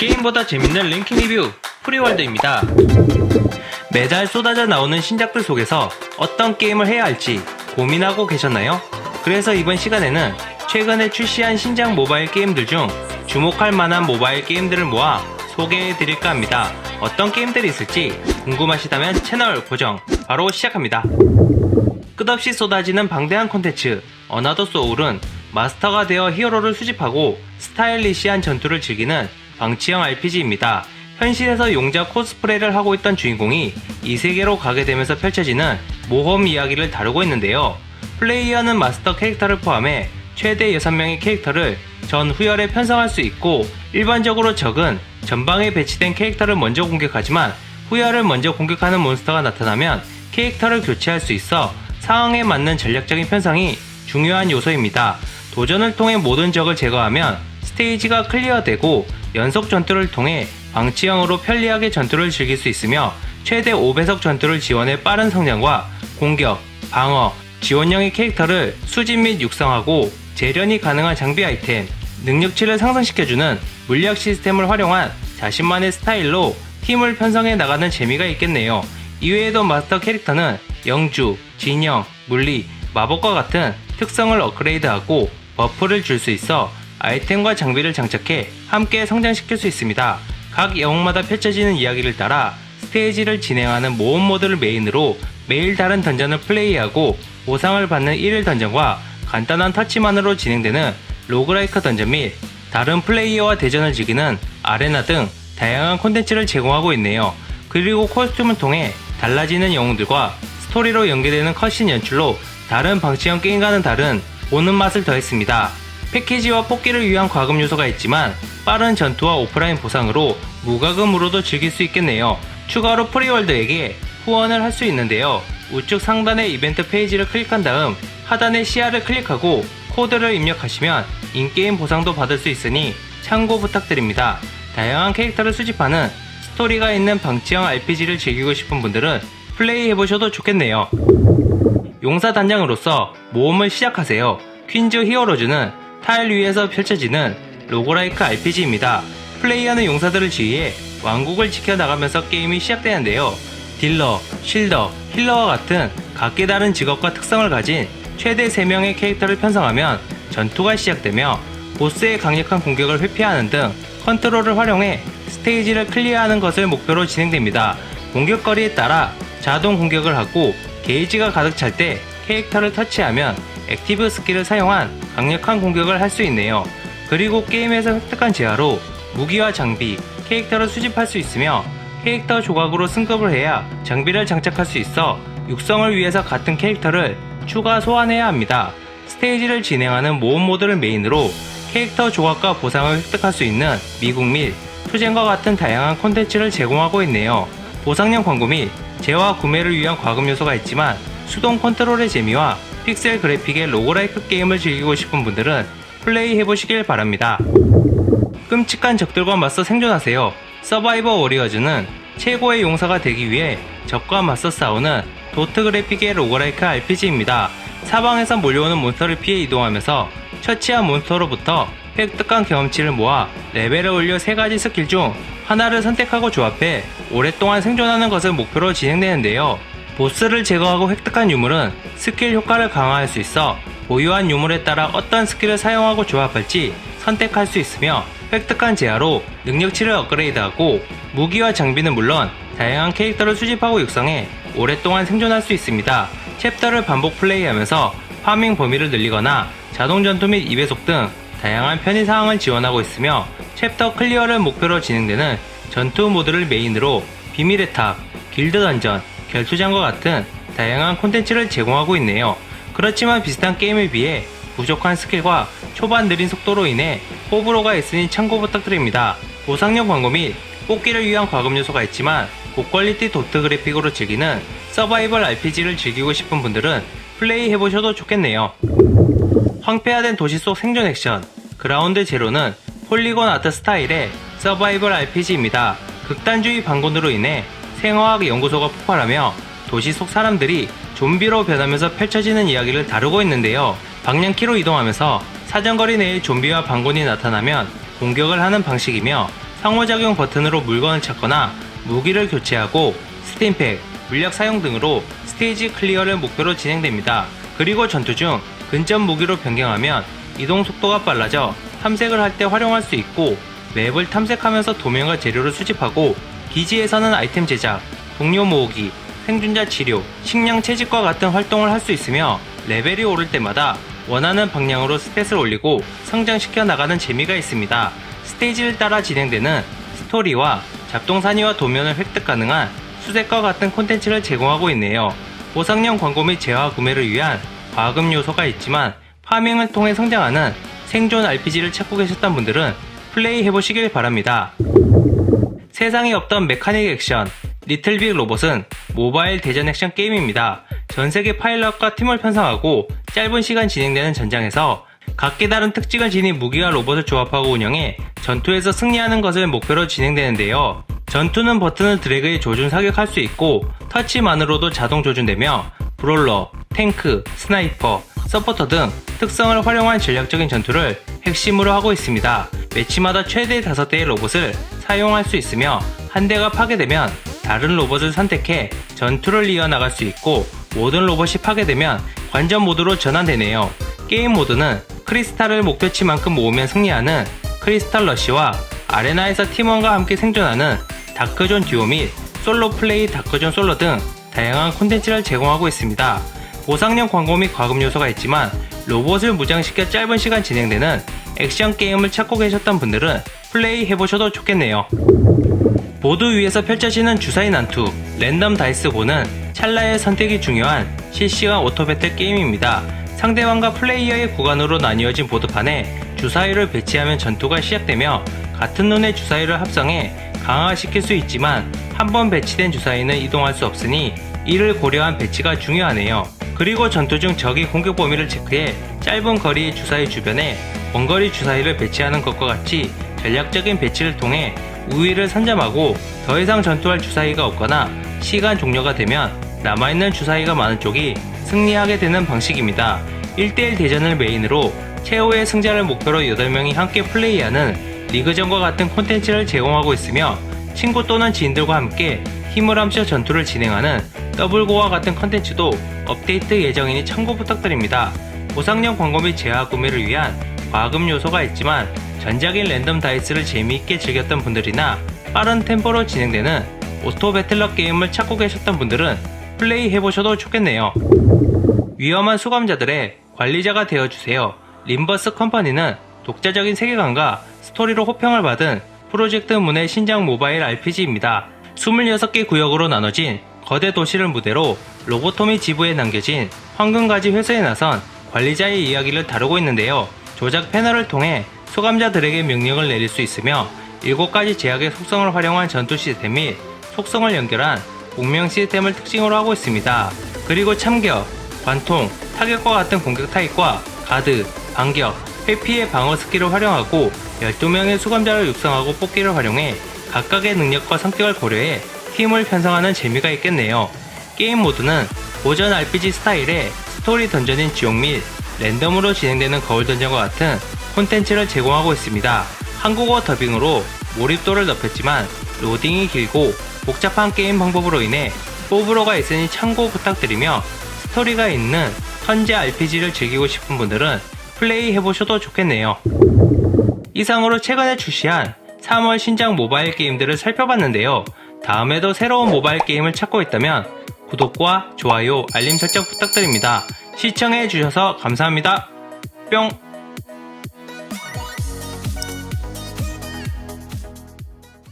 게임보다 재밌는 랭킹 리뷰 프리월드입니다. 매달 쏟아져 나오는 신작들 속에서 어떤 게임을 해야 할지 고민하고 계셨나요? 그래서 이번 시간에는 최근에 출시한 신작 모바일 게임들 중 주목할 만한 모바일 게임들을 모아 소개해 드릴까 합니다. 어떤 게임들이 있을지 궁금하시다면 채널 고정 바로 시작합니다. 끝없이 쏟아지는 방대한 콘텐츠 어나더 소울은 마스터가 되어 히어로를 수집하고 스타일리시한 전투를 즐기는 방치형 RPG입니다. 현실에서 용자 코스프레를 하고 있던 주인공이 이 세계로 가게 되면서 펼쳐지는 모험 이야기를 다루고 있는데요. 플레이어는 마스터 캐릭터를 포함해 최대 6명의 캐릭터를 전 후열에 편성할 수 있고 일반적으로 적은 전방에 배치된 캐릭터를 먼저 공격하지만 후열을 먼저 공격하는 몬스터가 나타나면 캐릭터를 교체할 수 있어 상황에 맞는 전략적인 편성이 중요한 요소입니다. 도전을 통해 모든 적을 제거하면 스테이지가 클리어되고 연속 전투를 통해 방치형으로 편리하게 전투를 즐길 수 있으며 최대 5배속 전투를 지원해 빠른 성장과 공격, 방어, 지원형의 캐릭터를 수집 및 육성하고 재련이 가능한 장비 아이템, 능력치를 상승시켜주는 물약 시스템을 활용한 자신만의 스타일로 팀을 편성해 나가는 재미가 있겠네요. 이외에도 마스터 캐릭터는 영주, 진영, 물리, 마법과 같은 특성을 업그레이드하고 버프를 줄 수 있어 아이템과 장비를 장착해 함께 성장시킬 수 있습니다. 각 영웅마다 펼쳐지는 이야기를 따라 스테이지를 진행하는 모험 모드를 메인으로 매일 다른 던전을 플레이하고 보상을 받는 1일 던전과 간단한 터치만으로 진행되는 로그라이크 던전 및 다른 플레이어와 대전을 즐기는 아레나 등 다양한 콘텐츠를 제공하고 있네요. 그리고 코스튬을 통해 달라지는 영웅들과 스토리로 연계되는 컷신 연출로 다른 방치형 게임과는 다른 보는 맛을 더했습니다. 패키지와 뽑기를 위한 과금 요소가 있지만 빠른 전투와 오프라인 보상으로 무과금으로도 즐길 수 있겠네요. 추가로 프리월드에게 후원을 할 수 있는데요. 우측 상단의 이벤트 페이지를 클릭한 다음 하단의 시야를 클릭하고 코드를 입력하시면 인게임 보상도 받을 수 있으니 참고 부탁드립니다. 다양한 캐릭터를 수집하는 스토리가 있는 방치형 RPG를 즐기고 싶은 분들은 플레이 해보셔도 좋겠네요. 용사 단장으로서 모험을 시작하세요. 퀸즈 히어로즈는 타일 위에서 펼쳐지는 로고라이크 RPG입니다. 플레이어는 용사들을 지휘해 왕국을 지켜나가면서 게임이 시작되는데요. 딜러, 쉴더, 힐러와 같은 각기 다른 직업과 특성을 가진 최대 3명의 캐릭터를 편성하면 전투가 시작되며 보스의 강력한 공격을 회피하는 등 컨트롤을 활용해 스테이지를 클리어하는 것을 목표로 진행됩니다. 공격거리에 따라 자동 공격을 하고 게이지가 가득 찰 때 캐릭터를 터치하면 액티브 스킬을 사용한 강력한 공격을 할 수 있네요. 그리고 게임에서 획득한 재화로 무기와 장비, 캐릭터를 수집할 수 있으며 캐릭터 조각으로 승급을 해야 장비를 장착할 수 있어 육성을 위해서 같은 캐릭터를 추가 소환해야 합니다. 스테이지를 진행하는 모험 모드를 메인으로 캐릭터 조각과 보상을 획득할 수 있는 미국 및 투쟁과 같은 다양한 콘텐츠를 제공하고 있네요. 보상형 광고 및 재화 구매를 위한 과금 요소가 있지만 수동 컨트롤의 재미와 픽셀 그래픽의 로고라이크 게임을 즐기고 싶은 분들은 플레이 해보시길 바랍니다. 끔찍한 적들과 맞서 생존하세요. 서바이버 워리어즈는 최고의 용사가 되기 위해 적과 맞서 싸우는 도트 그래픽의 로고라이크 RPG입니다. 사방에서 몰려오는 몬스터를 피해 이동하면서 처치한 몬스터로부터 획득한 경험치를 모아 레벨을 올려 세 가지 스킬 중 하나를 선택하고 조합해 오랫동안 생존하는 것을 목표로 진행되는데요. 보스를 제거하고 획득한 유물은 스킬 효과를 강화할 수 있어 보유한 유물에 따라 어떤 스킬을 사용하고 조합할지 선택할 수 있으며 획득한 재화로 능력치를 업그레이드하고 무기와 장비는 물론 다양한 캐릭터를 수집하고 육성해 오랫동안 생존할 수 있습니다. 챕터를 반복 플레이하면서 파밍 범위를 늘리거나 자동 전투 및 2배속 등 다양한 편의 사항을 지원하고 있으며 챕터 클리어를 목표로 진행되는 전투 모드를 메인으로 비밀의 탑, 길드 던전, 결투장과 같은 다양한 콘텐츠를 제공하고 있네요. 그렇지만 비슷한 게임에 비해 부족한 스킬과 초반 느린 속도로 인해 호불호가 있으니 참고 부탁드립니다. 보상용 광고 및 뽑기를 위한 과금 요소가 있지만 고퀄리티 도트 그래픽으로 즐기는 서바이벌 RPG를 즐기고 싶은 분들은 플레이 해보셔도 좋겠네요. 황폐화된 도시 속 생존 액션 그라운드 제로는 폴리곤 아트 스타일의 서바이벌 RPG입니다. 극단주의 방군으로 인해 생화학 연구소가 폭발하며 도시 속 사람들이 좀비로 변하면서 펼쳐지는 이야기를 다루고 있는데요. 방향키로 이동하면서 사정거리 내에 좀비와 방군이 나타나면 공격을 하는 방식이며 상호작용 버튼으로 물건을 찾거나 무기를 교체하고 스팀팩, 물약 사용 등으로 스테이지 클리어를 목표로 진행됩니다. 그리고 전투 중 근접 무기로 변경하면 이동 속도가 빨라져 탐색을 할 때 활용할 수 있고 맵을 탐색하면서 도면과 재료를 수집하고 기지에서는 아이템 제작, 동료 모으기, 생존자 치료, 식량 채집과 같은 활동을 할 수 있으며 레벨이 오를 때마다 원하는 방향으로 스탯을 올리고 성장시켜 나가는 재미가 있습니다. 스테이지를 따라 진행되는 스토리와 잡동사니와 도면을 획득 가능한 수색과 같은 콘텐츠를 제공하고 있네요. 보상형 광고 및 재화 구매를 위한 과금 요소가 있지만 파밍을 통해 성장하는 생존 RPG를 찾고 계셨던 분들은 플레이 해보시길 바랍니다. 세상에 없던 메카닉 액션 리틀빅 로봇은 모바일 대전 액션 게임입니다. 전 세계 파일럿과 팀을 편성하고 짧은 시간 진행되는 전장에서 각기 다른 특징을 지닌 무기와 로봇을 조합하고 운영해 전투에서 승리하는 것을 목표로 진행되는데요. 전투는 버튼을 드래그해 조준 사격할 수 있고 터치만으로도 자동 조준되며 브롤러, 탱크, 스나이퍼, 서포터 등 특성을 활용한 전략적인 전투를 핵심으로 하고 있습니다. 매치마다 최대 5대의 로봇을 사용할 수 있으며 한 대가 파괴되면 다른 로봇을 선택해 전투를 이어나갈 수 있고 모든 로봇이 파괴되면 관전 모드로 전환되네요. 게임 모드는 크리스탈을 목표치만큼 모으면 승리하는 크리스탈 러쉬와 아레나에서 팀원과 함께 생존하는 다크존 듀오 및 솔로 플레이 다크존 솔로 등 다양한 콘텐츠를 제공하고 있습니다. 보상형 광고 및 과금 요소가 있지만 로봇을 무장시켜 짧은 시간 진행되는 액션 게임을 찾고 계셨던 분들은 플레이 해보셔도 좋겠네요. 보드 위에서 펼쳐지는 주사위 난투, 랜덤 다이스 고는 찰나의 선택이 중요한 실시간 오토 배틀 게임입니다. 상대방과 플레이어의 구간으로 나뉘어진 보드판에 주사위를 배치하면 전투가 시작되며 같은 룬의 주사위를 합성해 강화시킬 수 있지만 한 번 배치된 주사위는 이동할 수 없으니 이를 고려한 배치가 중요하네요. 그리고 전투 중 적이 공격 범위를 체크해 짧은 거리의 주사위 주변에 원거리 주사위를 배치하는 것과 같이 전략적인 배치를 통해 우위를 선점하고 더 이상 전투할 주사위가 없거나 시간 종료가 되면 남아있는 주사위가 많은 쪽이 승리하게 되는 방식입니다. 1대1 대전을 메인으로 최후의 승자를 목표로 8명이 함께 플레이하는 리그전과 같은 콘텐츠를 제공하고 있으며 친구 또는 지인들과 함께 힘을 합쳐 전투를 진행하는 더블고와 같은 컨텐츠도 업데이트 예정이니 참고 부탁드립니다. 보상형 광고 및 재화 구매를 위한 과금 요소가 있지만 전작인 랜덤 다이스를 재미있게 즐겼던 분들이나 빠른 템포로 진행되는 오토 배틀러 게임을 찾고 계셨던 분들은 플레이 해보셔도 좋겠네요. 위험한 수감자들의 관리자가 되어주세요. 림버스 컴퍼니는 독자적인 세계관과 스토리로 호평을 받은 프로젝트 문의 신작 모바일 RPG입니다. 26개 구역으로 나눠진 거대 도시를 무대로 로보토미 지부에 남겨진 황금가지 회사에 나선 관리자의 이야기를 다루고 있는데요. 조작 패널을 통해 수감자들에게 명령을 내릴 수 있으며 7가지 제약의 속성을 활용한 전투 시스템 및 속성을 연결한 공명 시스템을 특징으로 하고 있습니다. 그리고 참격, 관통, 타격과 같은 공격 타입과 가드, 반격, 회피의 방어 스킬을 활용하고 12명의 수감자를 육성하고 뽑기를 활용해 각각의 능력과 성격을 고려해 팀을 편성하는 재미가 있겠네요. 게임 모드는 고전 RPG 스타일의 스토리 던전인 지옥 및 랜덤으로 진행되는 거울 던전과 같은 콘텐츠를 제공하고 있습니다. 한국어 더빙으로 몰입도를 높였지만 로딩이 길고 복잡한 게임 방법으로 인해 호불호가 있으니 참고 부탁드리며 스토리가 있는 현재 RPG를 즐기고 싶은 분들은 플레이 해보셔도 좋겠네요. 이상으로 최근에 출시한 3월 신작 모바일 게임들을 살펴봤는데요. 다음에도 새로운 모바일 게임을 찾고 있다면 구독과 좋아요, 알림 설정 부탁드립니다. 시청해주셔서 감사합니다. 뿅!